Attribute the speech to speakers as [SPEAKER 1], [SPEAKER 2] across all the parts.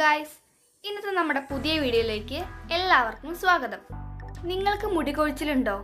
[SPEAKER 1] Guys ഇന്നത്തെ നമ്മുടെ പുതിയ വീഡിയോയിലേക്ക് എല്ലാവർക്കും സ്വാഗതം. നിങ്ങൾക്ക് മുടി കൊഴിച്ചിലുണ്ടോ?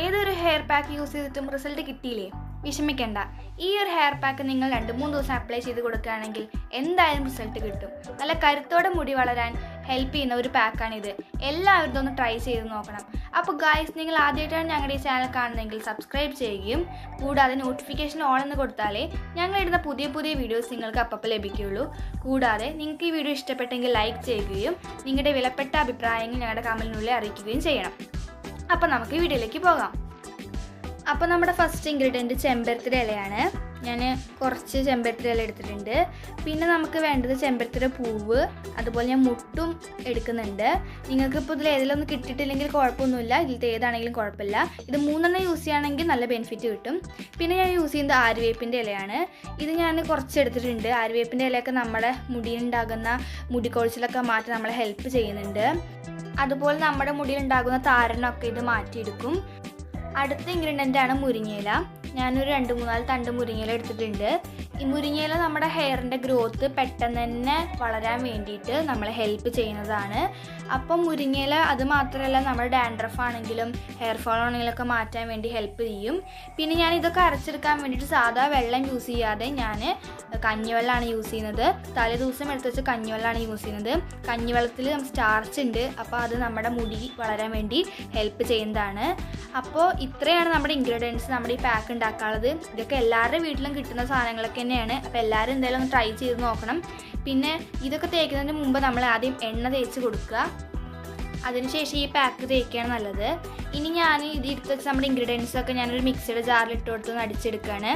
[SPEAKER 1] ഏതൊരു ഹെയർ പാക്ക് യൂസ് ചെയ്തിട്ടും റിസൾട്ട് കിട്ടിയില്ലേ? വിഷമിക്കണ്ട. ഈ ഒരു ഹെയർ പാക്ക് നിങ്ങൾ രണ്ട് മൂന്ന് ദിവസം അപ്ലൈ ചെയ്ത് കൊടുക്കുകയാണെങ്കിൽ എന്തായാലും റിസൾട്ട് കിട്ടും. നല്ല കരുത്തോടെ മുടി വളരാൻ ഹെൽപ്പ് ചെയ്യുന്ന ഒരു പാക്കാണിത് എല്ലാവരും ഇതൊന്ന് ട്രൈ ചെയ്ത് നോക്കണം. അപ്പോൾ ഗായ്സ് നിങ്ങൾ ആദ്യമായിട്ടാണ് ഞങ്ങളുടെ ഈ ചാനൽ കാണുന്നതെങ്കിൽ സബ്സ്ക്രൈബ് ചെയ്യുകയും കൂടാതെ നോട്ടിഫിക്കേഷൻ ഓൺ എന്ന് കൊടുത്താലേ ഞങ്ങൾ ഇടുന്ന പുതിയ പുതിയ വീഡിയോസ് നിങ്ങൾക്ക് അപ്പം ലഭിക്കുകയുള്ളൂ. കൂടാതെ നിങ്ങൾക്ക് ഈ വീഡിയോ ഇഷ്ടപ്പെട്ടെങ്കിൽ ലൈക്ക് ചെയ്യുകയും നിങ്ങളുടെ വിലപ്പെട്ട അഭിപ്രായങ്ങൾ ഞങ്ങളുടെ കമന്റിനുള്ളിൽ അറിയിക്കുകയും ചെയ്യണം. അപ്പോൾ നമുക്ക് വീഡിയോയിലേക്ക് പോകാം. അപ്പോൾ നമ്മുടെ ഫസ്റ്റ് ഇൻഗ്രീഡിയന്റ് ചെമ്പരത്തിര ഇലയാണ്. ഞാൻ കുറച്ച് ചെമ്പരത്തിര ഇല എടുത്തിട്ടുണ്ട്. പിന്നെ നമുക്ക് വേണ്ടത് ചെമ്പരത്തിര പൂവ് അതുപോലെ ഞാൻ മുട്ടും എടുക്കുന്നുണ്ട്. നിങ്ങൾക്ക് ഇപ്പോൾ ഇതിൽ ഏതിലൊന്നും കിട്ടിയിട്ടില്ലെങ്കിൽ കുഴപ്പമൊന്നുമില്ല. ഇതിലത്തെ ഏതാണെങ്കിലും കുഴപ്പമില്ല. ഇത് മൂന്നെണ്ണം യൂസ് ചെയ്യുകയാണെങ്കിൽ നല്ല ബെനിഫിറ്റ് കിട്ടും. പിന്നെ ഞാൻ യൂസ് ചെയ്യുന്നത് ആര്യവേപ്പിന്റെ ഇലയാണ്. ഇത് ഞാൻ കുറച്ച് എടുത്തിട്ടുണ്ട്. ആര്യവേപ്പിന്റെ ഇലയൊക്കെ നമ്മുടെ മുടിയിലുണ്ടാകുന്ന മുടിക്കൊഴിച്ചിലൊക്കെ മാറ്റി നമ്മളെ ഹെൽപ്പ് ചെയ്യുന്നുണ്ട്. അതുപോലെ നമ്മുടെ മുടിയിലുണ്ടാകുന്ന താരനൊക്കെ ഇത് മാറ്റിയെടുക്കും. അടുത്ത ഇൻഗ്രീഡിയന്റ് ആണ് മുരിങ്ങയില. ഞാനൊരു രണ്ട് മൂന്നാൽ തണ്ട് മുരിങ്ങയില എടുത്തിട്ടുണ്ട്. ഈ മുരിങ്ങയില നമ്മുടെ ഹെയറിന്റെ ഗ്രോത്ത് പെട്ടെന്ന് തന്നെ വളരാൻ വേണ്ടിയിട്ട് നമ്മളെ ഹെൽപ്പ് ചെയ്യുന്നതാണ്. അപ്പം മുരിങ്ങയില അത് മാത്രമല്ല നമ്മുടെ ഡാൻഡ്രഫ് ആണെങ്കിലും ഹെയർ ഫോൾ ആണെങ്കിലൊക്കെ മാറ്റാൻ വേണ്ടി ഹെൽപ്പ് ചെയ്യും. പിന്നെ ഞാൻ ഇതൊക്കെ അരച്ചെടുക്കാൻ വേണ്ടിയിട്ട് സാധാ വെള്ളം യൂസ് ചെയ്യാതെ ഞാൻ കഞ്ഞിവെള്ളമാണ് യൂസ് ചെയ്യുന്നത്. തലേ ദിവസം എടുത്ത് വെച്ച് കഞ്ഞിവെള്ളമാണ് യൂസ് ചെയ്യുന്നത്. കഞ്ഞിവെള്ളത്തിൽ സ്റ്റാർച്ച് ഉണ്ട്. അപ്പോൾ അത് നമ്മുടെ മുടി വളരാൻ വേണ്ടി ഹെൽപ്പ് ചെയ്യുന്നതാണ്. അപ്പോൾ ഇത്രയാണ് നമ്മുടെ ഇൻഗ്രീഡിയൻസ് നമ്മുടെ ഈ പാക്ക് ഉണ്ടാക്കാനുള്ളത് ഇതൊക്കെ എല്ലാവരുടെ വീട്ടിലും കിട്ടുന്ന സാധനങ്ങളൊക്കെ തന്നെയാണ്. അപ്പോൾ എല്ലാവരും എന്തായാലും ഒന്ന് ട്രൈ ചെയ്ത് നോക്കണം. പിന്നെ ഇതൊക്കെ തേക്കുന്നതിന് മുമ്പ് നമ്മൾ ആദ്യം എണ്ണ തേച്ച് കൊടുക്കുക. അതിനുശേഷം ഈ പാക്ക് തേക്കുകയാണ് നല്ലത്. ഇനി ഞാൻ ഇത് എടുത്ത് വെച്ച് നമ്മുടെ ഇൻഗ്രീഡിയൻസ് ഒക്കെ ഞാനൊരു മിക്സിയുടെ ജാറിൽ ഇട്ട് കൊടുത്ത് അടിച്ചെടുക്കുകയാണ്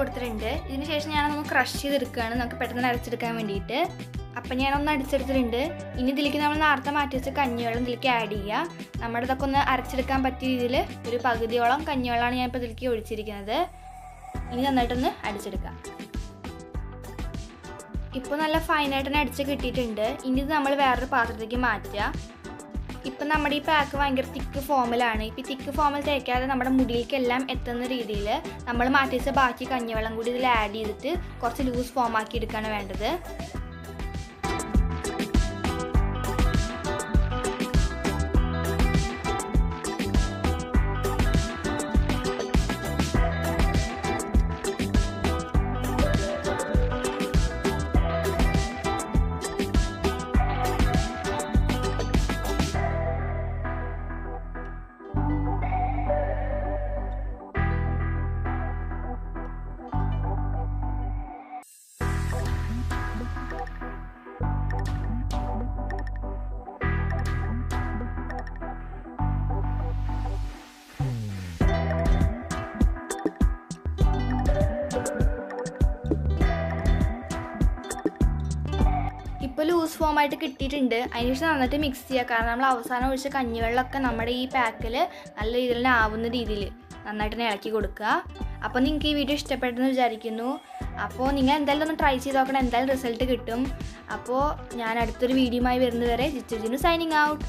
[SPEAKER 1] കൊടുത്തിട്ടുണ്ട്. ഇതിന് ശേഷം ഞാനൊന്ന് ക്രഷ് ചെയ്തെടുക്കുകയാണ്. നമുക്ക് പെട്ടെന്ന് അരച്ചെടുക്കാൻ വേണ്ടിയിട്ട്. അപ്പം ഞാനൊന്ന് അടിച്ചെടുത്തിട്ടുണ്ട്. ഇനി ഇതിലേക്ക് നമ്മൾ നേരത്തെ മാറ്റി വെച്ച കഞ്ഞിവെള്ളം ഇതിലേക്ക് ആഡ് ചെയ്യുക. നമ്മുടെ ഇതൊക്കെ ഒന്ന് അരച്ചെടുക്കാൻ പറ്റിയ രീതിയിൽ ഒരു പകുതിയോളം കഞ്ഞിവെള്ളമാണ് ഞാൻ ഇപ്പോൾ ഇതിലേക്ക് ഒഴിച്ചിരിക്കുന്നത്. ഇനി നന്നായിട്ടൊന്ന് അടിച്ചെടുക്കാം. ഇപ്പോൾ നല്ല ഫൈനായിട്ട് തന്നെ അടിച്ച് കിട്ടിയിട്ടുണ്ട്. ഇനി ഇത് നമ്മൾ വേറൊരു പാത്രത്തിലേക്ക് മാറ്റുക. ഇപ്പം നമ്മുടെ ഈ പാക്ക് ഭയങ്കര തിക്ക് ഫോമിലാണ് ഇപ്പം തിക്ക് ഫോമിൽ തേക്കാതെ നമ്മുടെ മുടിയിലേക്കെല്ലാം എത്തുന്ന രീതിയിൽ നമ്മൾ മാറ്റി വെച്ച ബാക്കി കഞ്ഞിവെള്ളം കൂടി ഇതിൽ ആഡ് ചെയ്തിട്ട് കുറച്ച് ലൂസ് ഫോം ആക്കി എടുക്കുകയാണ് വേണ്ടത്. ലൂസ് ഫോം ആയിട്ട് കിട്ടിയിട്ടുണ്ട്. അതിനുശേഷം നന്നായിട്ട് മിക്സ് ചെയ്യുക കാരണം നമ്മൾ അവസാനം ഒഴിച്ച കഞ്ഞിവെള്ളമൊക്കെ നമ്മുടെ ഈ പാക്കിൽ നല്ല രീതിയിൽ തന്നെ ആവുന്ന രീതിയിൽ നന്നായിട്ട് തന്നെ ഇളക്കി കൊടുക്കുക. അപ്പോൾ നിങ്ങൾക്ക് ഈ വീഡിയോ ഇഷ്ടപ്പെട്ടെന്ന് വിചാരിക്കുന്നു. അപ്പോൾ നിങ്ങൾ എന്തായാലും ഒന്ന് ട്രൈ ചെയ്ത് നോക്കണം. എന്തായാലും റിസൾട്ട് കിട്ടും. അപ്പോൾ ഞാൻ അടുത്തൊരു വീഡിയോയുമായി വരുന്നതുവരെ വരെ ജിനു സൈനിങ് ഔട്ട്